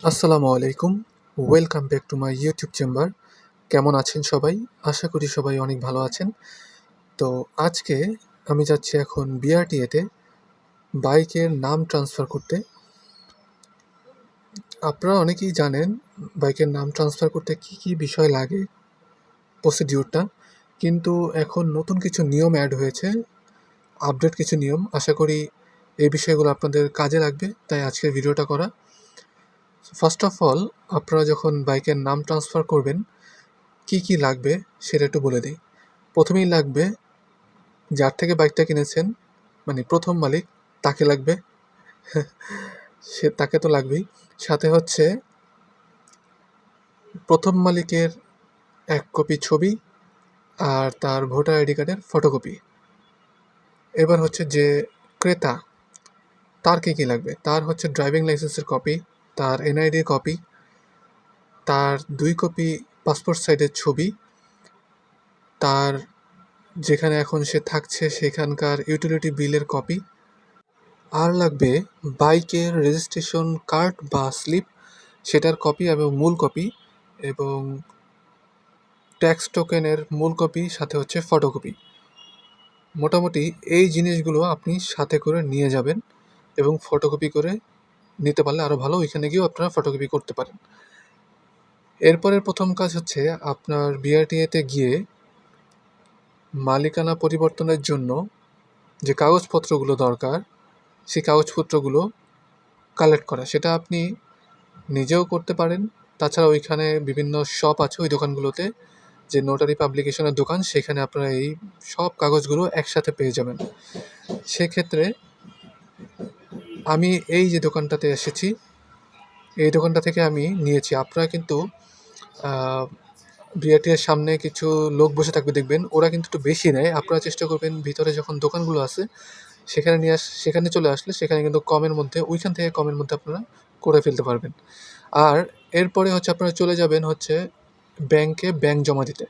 আসসালামু আলাইকুম। Welcome back to my YouTube chamber কেমন আছেন সবাই? আশা করি সবাই অনেক ভালো আছেন। তো আজকে আমি যাচ্ছি এখন বিআরটিএতে বাইকের নাম ট্রান্সফার করতে। আপনারা অনেকেই জানেন বাইকের নাম ট্রান্সফার করতে কি কি বিষয় লাগে প্রসিডিউরটা কিন্তু এখন নতুন কিছু নিয়ম অ্যাড হয়েছে। আপডেট কিছু নিয়ম। আশা করি এই বিষয়গুলো আপনাদের কাজে লাগবে, তাই আজকের ভিডিওটা করা। ফার্স্ট অফ অল আপনারা যখন বাইকের নাম ট্রান্সফার করবেন, কি কি লাগবে সেটা একটু বলে দিই। প্রথমেই লাগবে যার থেকে বাইকটা কিনেছেন মানে প্রথম মালিক, তাকে লাগবে। সে, তাকে তো লাগবেই। সাথে হচ্ছে প্রথম মালিকের এক কপি ছবি আর তার ভোটার আইডি কার্ডের ফটোকপি এবার হচ্ছে যে ক্রেতা, তার কী কী লাগবে? তার হচ্ছে ড্রাইভিং লাইসেন্সের কপি তার এনআইডির কপি তার দুই কপি পাসপোর্ট সাইজের ছবি, তার যেখানে এখন সে থাকছে সেখানকার ইউটিলিটি বিলের কপি আর লাগবে বাইকের রেজিস্ট্রেশন কার্ড বা স্লিপ সেটার কপি এবং মূল কপি এবং ট্যাক্স টোকেনের মূল কপি সাথে হচ্ছে ফটোকপি মোটামুটি এই জিনিসগুলো আপনি সাথে করে নিয়ে যাবেন এবং ফটোকপি করে নিতে পারলে আরও ভালো। ওইখানে গিয়েও আপনারা ফটোকপি করতে পারেন। এরপরের প্রথম কাজ হচ্ছে আপনার বিআরটিএতে গিয়ে মালিকানা পরিবর্তনের জন্য যে কাগজপত্রগুলো দরকার, সেই কাগজপত্রগুলো কালেক্ট করা। সেটা আপনি নিজেও করতে পারেন। তাছাড়া ওইখানে বিভিন্ন শপ আছে ওই দোকানগুলোতে। যে নোটারি পাবলিকেশনের দোকান, সেখানে আপনারা এই সব কাগজগুলো একসাথে পেয়ে যাবেন। সেক্ষেত্রে আমি এই যে দোকানটাতে এসেছি, এই দোকানটা থেকে আমি নিয়েছি। আপনারা কিন্তু বিআরটির সামনে কিছু লোক বসে থাকবে দেখবেন, ওরা কিন্তু একটু বেশি নেয়। আপনারা চেষ্টা করবেন, ভিতরে যখন দোকানগুলো আছে, সেখানে নিয়ে আস, সেখানে চলে আসলে সেখানে কিন্তু কমের মধ্যে, ওইখান থেকে কমের মধ্যে আপনারা করে ফেলতে পারবেন। আর এরপরে হচ্ছে আপনারা চলে যাবেন হচ্ছে ব্যাংকে ব্যাংক জমা দিতে।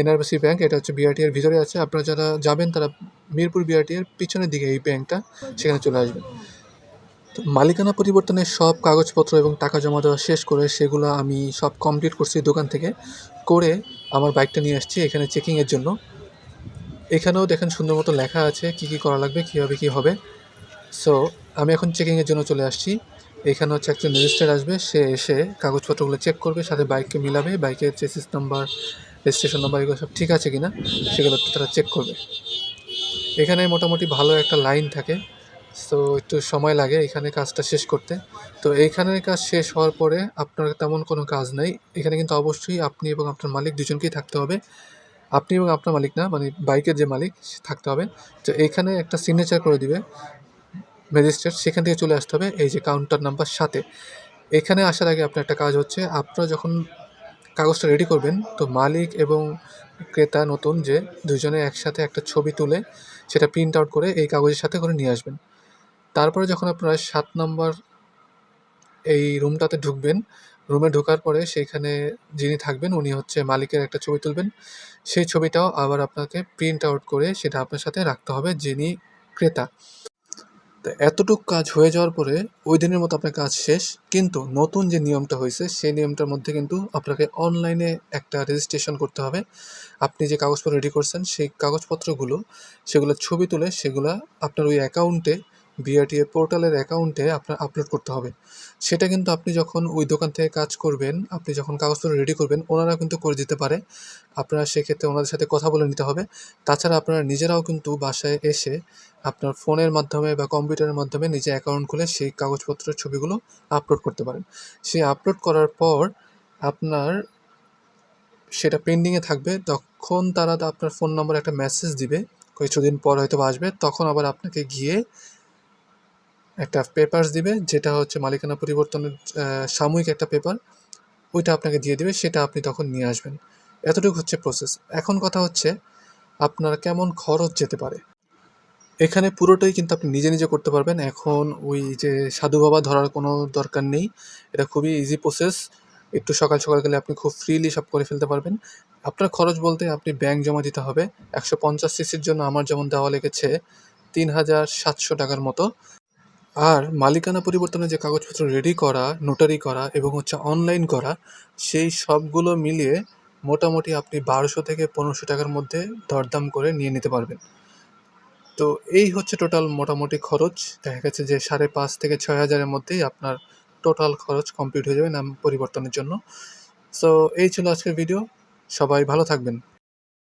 এনআরবিসি ব্যাংক, এটা হচ্ছে বিআরটি এর ভিতরে আছে। আপনারা যারা যাবেন, তারা মিরপুর বিআরটি এর পিছনের দিকে এই ব্যাংকটা, সেখানে চলে আসবেন। তো মালিকানা পরিবর্তনের সব কাগজপত্র এবং টাকা জমা দেওয়া শেষ করে সেগুলো আমি সব কমপ্লিট করছি দোকান থেকে। করে আমার বাইকটা নিয়ে আসছি এখানে চেকিংয়ের জন্য। এখানেও দেখেন সুন্দর মতো লেখা আছে কি কি করা লাগবে, কীভাবে কী হবে। সো আমি এখন চেকিংয়ের জন্য চলে আসছি। এখানে হচ্ছে একজন রেজিস্টার আসবে, সে এসে কাগজপত্রগুলো চেক করবে, সাথে বাইককে মিলাবে বাইকের চেসিস নাম্বার রেজিস্ট্রেশন নাম্বার এগুলো সব ঠিক আছে কি না সেগুলো তারা চেক করবে। এখানে মোটামুটি ভালো একটা লাইন থাকে সো একটু সময় লাগে এখানে কাজটা শেষ করতে। তো এইখানের কাজ শেষ হওয়ার পরে আপনার তেমন কোনো কাজ নেই, এখানে কিন্তু অবশ্যই আপনি এবং আপনার মালিক দুজনকেই থাকতে হবে। আপনি এবং আপনার মালিক না মানে বাইকের যে মালিক থাকতে হবে। তো এইখানে একটা সিগনেচার করে দিবে ম্যাজিস্ট্রেট, সেখান থেকে চলে আসতে হবে এই যে কাউন্টার নাম্বার সাথে এখানে আসার আগে আপনার একটা কাজ হচ্ছে, আপনারা যখন কাগজটা রেডি করবেন, তো মালিক এবং ক্রেতা নতুন যে দুজনে একসাথে একটা ছবি তুলে সেটা প্রিন্ট আউট করে এই কাগজের সাথে করে নিয়ে আসবেন। তারপরে যখন আপনারা সাত নম্বর এই রুমটাতে ঢুকবেন রুমে ঢোকার পরে সেইখানে যিনি থাকবেন উনি হচ্ছে মালিকের একটা ছবি তুলবেন। সেই ছবিটাও আবার আপনাকে প্রিন্ট আউট করে সেটা আপনার সাথে রাখতে হবে যিনি ক্রেতা। তো এতটুক কাজ হয়ে যাওয়ার পরে ওই দিনের মতো আপনার কাজ শেষ, কিন্তু নতুন যে নিয়মটা হয়েছে, সেই নিয়মটার মধ্যে কিন্তু আপনাকে অনলাইনে একটা রেজিস্ট্রেশন করতে হবে। আপনি যে কাগজপত্র রেডি করছেন, সেই কাগজপত্রগুলো, সেগুলো ছবি তুলে সেগুলো আপনার ওই অ্যাকাউন্টে বিআরটিএ পোর্টালের অ্যাকাউন্টে আপনার আপলোড করতে হবে। সেটা কিন্তু আপনি যখন ওই দোকান থেকে কাজ করবেন, আপনি যখন কাগজপত্র রেডি করবেন ওনারা কিন্তু করে দিতে পারে। আপনারা সেক্ষেত্রে ওনাদের সাথে কথা বলে নিতে হবে। তাছাড়া আপনারা নিজেরাও কিন্তু বাসায় এসে আপনার ফোনের মাধ্যমে বা কম্পিউটারের মাধ্যমে নিজে অ্যাকাউন্ট খুলে সেই কাগজপত্রের ছবিগুলো আপলোড করতে পারেন। সেই আপলোড করার পর আপনার সেটা পেন্ডিংয়ে থাকবে। তখন তারা আপনার ফোন নম্বরে একটা মেসেজ দিবে। কিছুদিন পর হয়তো আসবে। তখন আবার আপনাকে গিয়ে একটা পেপারস দিবে, যেটা হচ্ছে মালিকানা পরিবর্তনের সাময়িক একটা পেপার ওইটা আপনাকে দিয়ে দিবে, সেটা আপনি তখন নিয়ে আসবেন। এতটুকু হচ্ছে প্রসেস এখন কথা হচ্ছে আপনার কেমন খরচ যেতে পারে। এখানে পুরোটাই কিন্তু আপনি নিজে নিজে করতে পারবেন। এখন ওই যে সাধু বাবা ধরার কোনো দরকার নেই। এটা খুবই ইজি প্রসেস একটু সকাল সকাল গেলে আপনি খুব ফ্রিলি সব করে ফেলতে পারবেন। আপনার খরচ বলতে আপনি ব্যাংক জমা দিতে হবে। একশো পঞ্চাশ সিসির জন্য আমার যেমন দেওয়া লেগেছে, তিন হাজার সাতশো টাকার মতো। আর মালিকানা পরিবর্তনের যে কাগজপত্র রেডি করা নোটারি করা এবং হচ্ছে অনলাইন করা, সেই সবগুলো মিলিয়ে মোটামুটি আপনি বারোশো থেকে পনেরোশো টাকার মধ্যে দরদাম করে নিয়ে নিতে পারবেন। তো এই হচ্ছে টোটাল মোটামুটি খরচ। দেখা গেছে যে সাড়ে পাঁচ থেকে ছয় হাজারের মধ্যেই আপনার টোটাল খরচ কমপ্লিট হয়ে যাবে নাম পরিবর্তনের জন্য। সো এই ছিল আজকের ভিডিও সবাই ভালো থাকবেন।